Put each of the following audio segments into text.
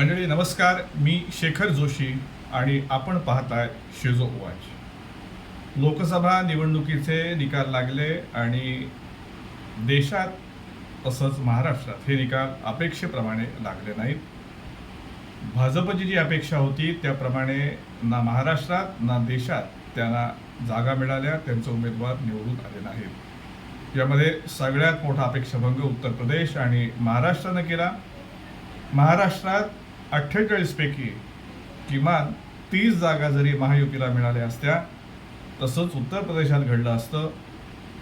मंडळी नमस्कार. मी शेखर जोशी आणि आपण पाहताय शिजो वॉच लोकसभा निवडणुकीचे निकाल लागले आणि देशात तसंच महाराष्ट्रात हे निकाल अपेक्षेप्रमाणे लागले नाहीत. भाजपची जी अपेक्षा होती त्याप्रमाणे ना महाराष्ट्रात ना देशात त्यांना जागा मिळाल्या त्यांचे उमेदवार निवडून आले नाहीत. यामध्ये सगळ्यात मोठा अपेक्षाभंग उत्तर प्रदेश आणि महाराष्ट्रानं केला. महाराष्ट्रात अठ्ठेचाळीसपैकी किमान तीस जागा जरी महायुतीला मिळाल्या असत्या तसंच उत्तर प्रदेशात घडलं असतं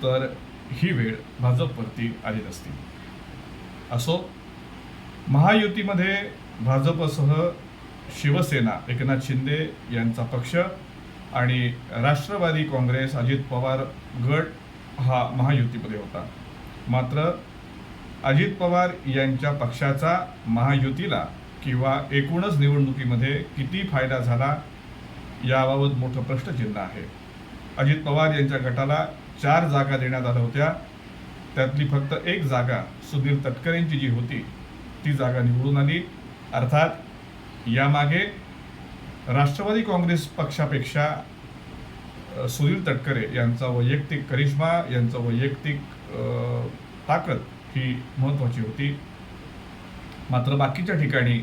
तर ही वेळ भाजपवरती आली नसती असो महायुतीमध्ये भाजपसह शिवसेना एकनाथ शिंदे यांचा पक्ष आणि राष्ट्रवादी काँग्रेस अजित पवार गट हा महायुतीमध्ये होता. मात्र अजित पवार यांच्या पक्षाचा महायुतीला किंवा एकूणच निवडणुकीमध्ये किती फायदा झाला याबाबत मोठं प्रश्नचिन्ह आहे. अजित पवार यांच्या गटाला चार जागा देण्यात आल्या होत्या. त्यातली फक्त एक जागा सुधीर तटकरेंची जी होती ती जागा निवडून आली. अर्थात यामागे राष्ट्रवादी काँग्रेस पक्षापेक्षा सुनील तटकरे यांचा वैयक्तिक करिश्मा यांचं वैयक्तिक ताकद ही महत्त्वाची होती. मात्र बाकीच्या ठिकाणी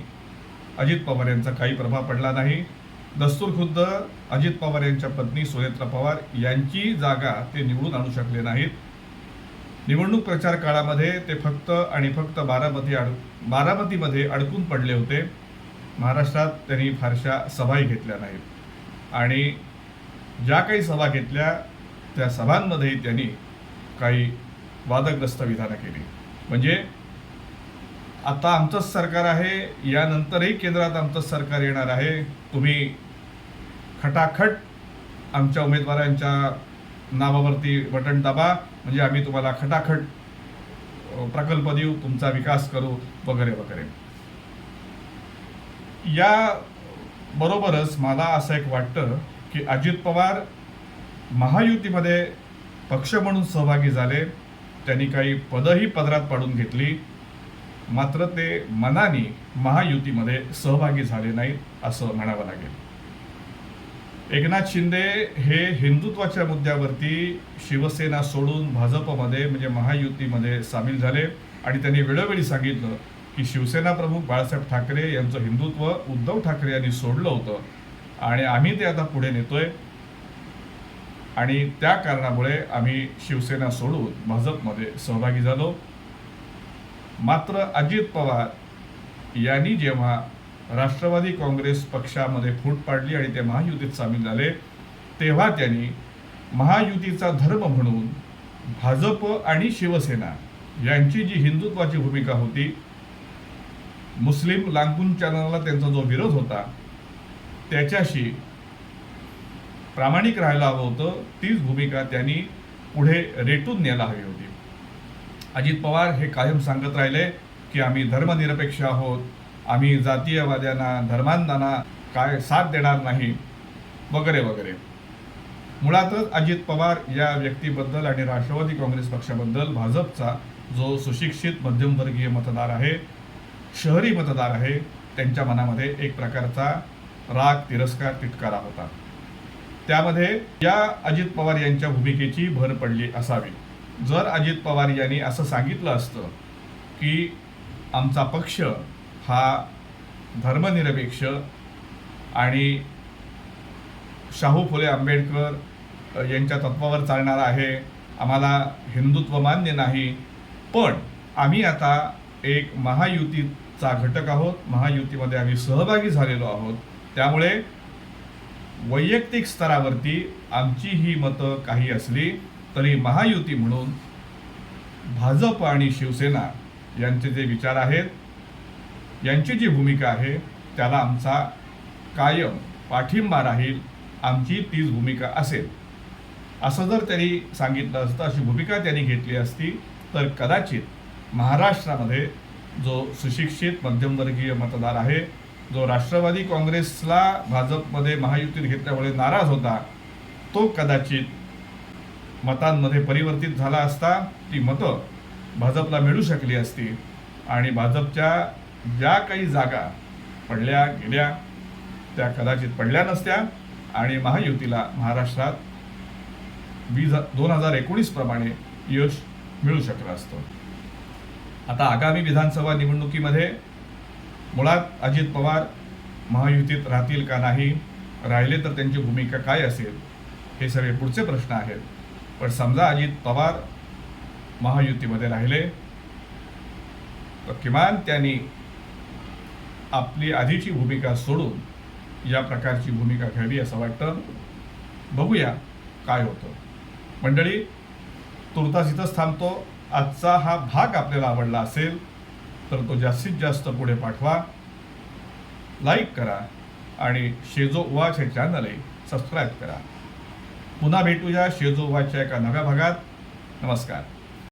अजित पवार यांचा काही प्रभाव पडला नाही. दस्तूर खुद्द अजित पवार यांच्या पत्नी सुनेत्रा पवार यांची जागा ते निवडून आणू शकले नाहीत. निवडणूक प्रचार काळामध्ये ते फक्त आणि फक्त बारामती अड बारामतीमध्ये अडकून पडले होते. महाराष्ट्रात त्यांनी फारशा सभाही घेतल्या नाहीत. आणि ज्या काही सभा घेतल्या त्या सभांमध्येही त्यांनी काही वादग्रस्त विधानं केली. म्हणजे आता आमचंच सरकार आहे यानंतरही केंद्रात आमचंच सरकार येणार आहे. तुम्ही खटाखट आमच्या उमेदवारांच्या नावावरती बटन दाबा म्हणजे आम्ही तुम्हाला खटाखट प्रकल्प देऊ तुमचा विकास करू वगैरे वगैरे. या बरोबरच मला असं एक वाटतं की अजित पवार महायुतीमध्ये पक्ष म्हणून सहभागी झाले त्यांनी काही पदही पदरात पाडून घेतली. मात्र ते मनाने महायुतीमध्ये सहभागी झाले नाहीत असं म्हणावं लागेल. एकनाथ शिंदे हे हिंदुत्वाच्या मुद्द्यावरती शिवसेना सोडून भाजपमध्ये म्हणजे महायुतीमध्ये सामील झाले. आणि त्यांनी वेळोवेळी सांगितलं की शिवसेना प्रमुख बाळासाहेब ठाकरे यांचं हिंदुत्व उद्धव ठाकरे यांनी सोडलं होतं. आणि आम्ही ते आता पुढे नेतोय. आणि त्या कारणामुळे आम्ही शिवसेना सोडून भाजपमध्ये सहभागी झालो. मात्र अजित पवार यांनी जेव्हा राष्ट्रवादी काँग्रेस पक्षामध्ये फूट पाडली आणि ते महायुतीत सामील झाले तेव्हा त्यांनी महायुतीचा धर्म म्हणून भाजप आणि शिवसेना यांची जी हिंदुत्वाची भूमिका होती मुस्लिम लांगून चॅनलला त्यांचा जो विरोध होता त्याच्याशी प्रामाणिक राहायला हवं होतं तीच भूमिका त्यांनी पुढे रेटून न्यायला हवी होती. अजित पवार हे कायम सांगत राहिले की आम्ही धर्मनिरपेक्ष आहोत आम्ही जातीयवाद्यांना धर्मांधांना काय साथ देणार नाही वगैरे वगैरे. मुळातच अजित पवार या व्यक्तीबद्दल आणि राष्ट्रवादी काँग्रेस पक्षाबद्दल भाजपचा जो सुशिक्षित मध्यमवर्गीय मतदार आहे शहरी मतदार आहे त्यांच्या मनामध्ये एक प्रकारचा राग तिरस्कार तिटकारा होता. त्यामध्ये या अजित पवार यांच्या भूमिकेची भर पडली असावी. जर अजित पवार यांनी असं सांगितलं असतं की आमचा पक्ष हा धर्मनिरपेक्ष आणि शाहू फुले आंबेडकर यांच्या तत्वावर चालणारा आहे आम्हाला हिंदुत्व मान्य नाही पण आम्ही आता एक महायुतीचा घटक आहोत महायुतीमध्ये आम्ही सहभागी झालेलो आहोत त्यामुळे वैयक्तिक स्तरावरती आमची ही मतं काही असली तरी महायुती म्हणून भाजप आणि शिवसेना यांचे जे विचार आहेत यांची जी भूमिका आहे त्याला आमचा कायम पाठिंबा राहील आमची तीच भूमिका असेल. असं जर त्यांनी सांगितलं असतं अशी भूमिका त्यांनी घेतली असती तर कदाचित महाराष्ट्रामध्ये जो सुशिक्षित मध्यमवर्गीय मतदार आहे जो राष्ट्रवादी काँग्रेसला भाजपमध्ये महायुतीत घेतल्यामुळे नाराज होता तो कदाचित मतांमध्ये परिवर्तित झाला असता ती मतं भाजपला मिळू शकली असती. आणि भाजपच्या ज्या काही जागा पडल्या गेल्या त्या कदाचित पडल्या नसत्या. आणि महायुतीला महाराष्ट्रात वीज दोन हजार एकोणीसप्रमाणे यश मिळू शकलं असतं. आता आगामी विधानसभा निवडणुकीमध्ये मुळात अजित पवार महायुतीत राहतील का नाही राहिले तर त्यांची भूमिका काय असेल हे सगळे पुढचे प्रश्न आहेत. पण समजा अजित पवार महायुतीमध्ये राहिले तर किमान त्यांनी आपली आधीची भूमिका सोडून या प्रकारची भूमिका घ्यावी असं वाटतं. बघूया काय होतं. मंडळी तुर्तास इथंच थांबतो. आजचा हा भाग आपल्याला आवडला असेल तर तो जास्तीत जास्त पुढे पाठवा. लाईक करा आणि शेजो उवाचे हे सबस्क्राईब करा. पुन्हा भेटूया शेजोबाच्या एका नव्या भागात. नमस्कार.